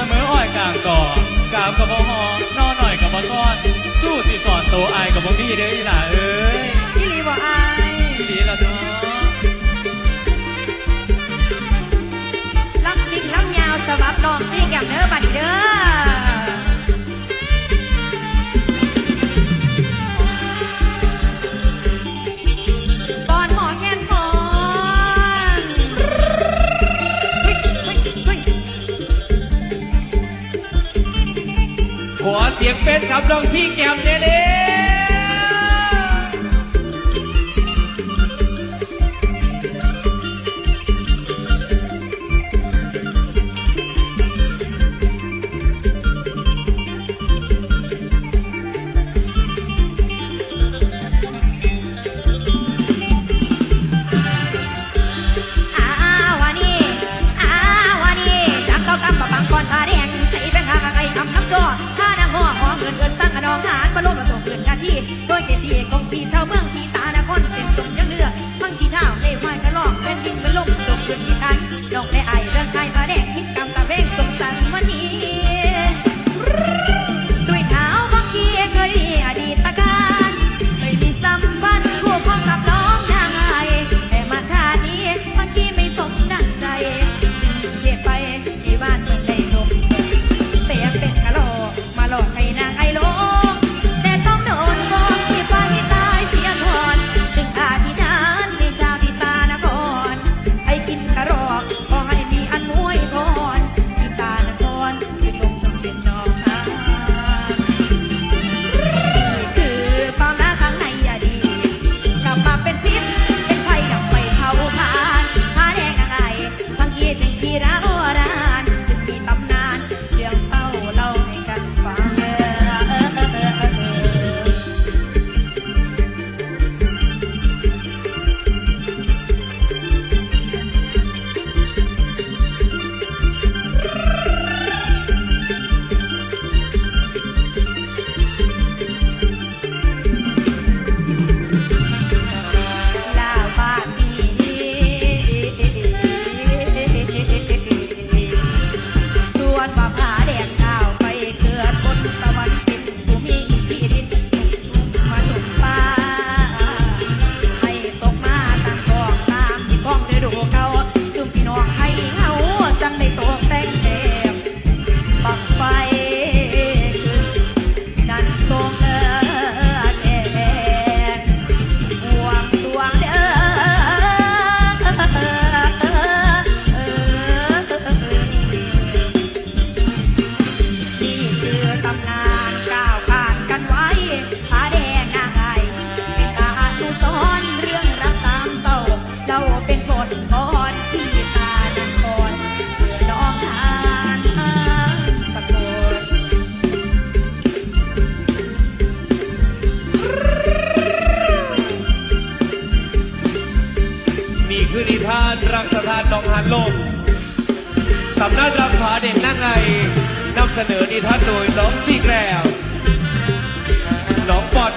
สมออ้อยกลางก่อกาบกับบอหอนอหน่อยกับบอต้อน สู้สิสอนโตอายกับบ่มีเด้ออีหล่าเอ้ยพี่ลีบอกอายพี่ลีละเนาะลำลิงลัำยาวสวับ สียงเป็นครับน้องซี่แก้มเนเล่ เกินหน้าที่โดยเจตีของที่ ณีพาตรักสถานนองหันลมตำนานรำผาเด่นนั่งไงนำเสนอนิทัศน์โดยน้องซีแกรวน้องปอด